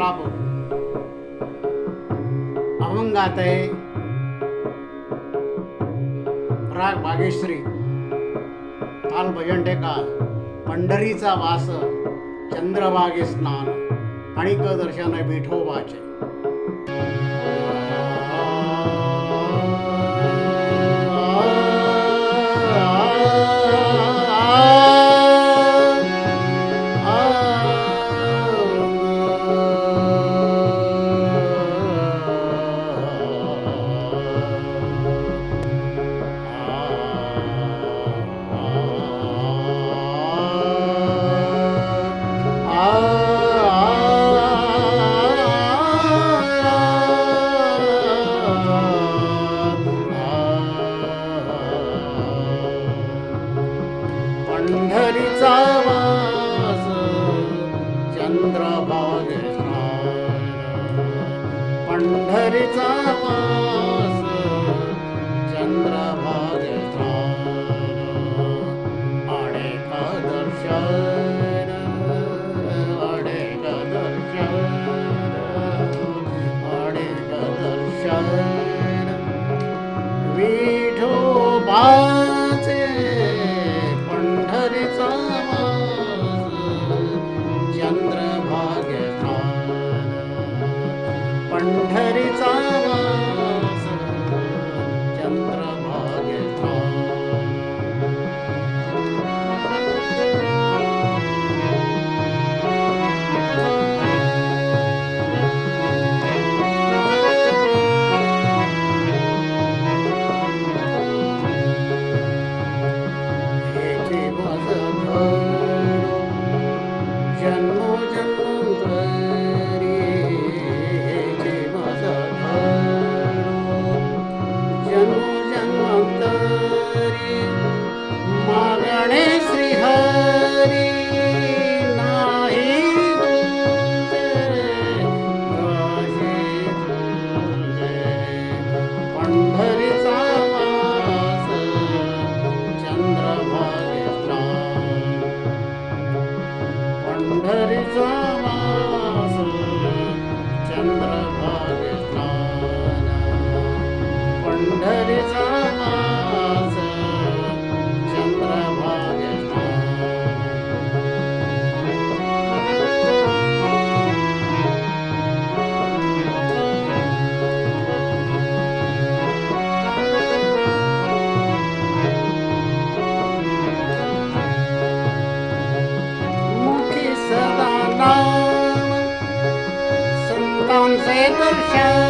सोलापूर अभंगात आहे. राग बागेश्री. ताल भजन टेकाल पंढरीचा वास. चंद्रभागे स्नान. आणि क दर्शन विठोबाचे पंढरीचा वास चंद्रा घरी 梦想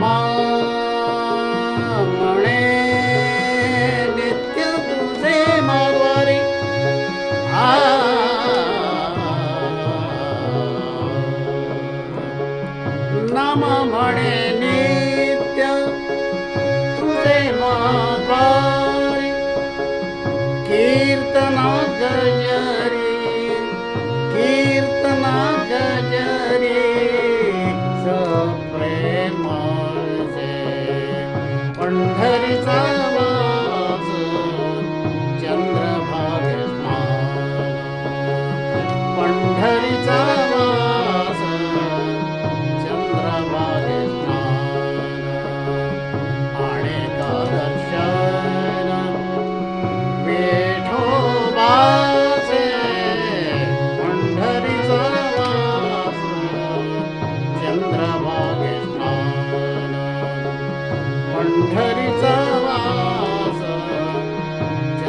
म्हणे नित्य तुझे माधवारे नाम म्हणे नित्य तुझे माधवारे कीर्तना गजरी कीर्त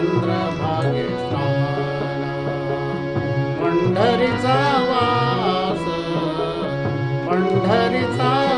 चंद्रभागे पंढरीचा वास पंढरीचा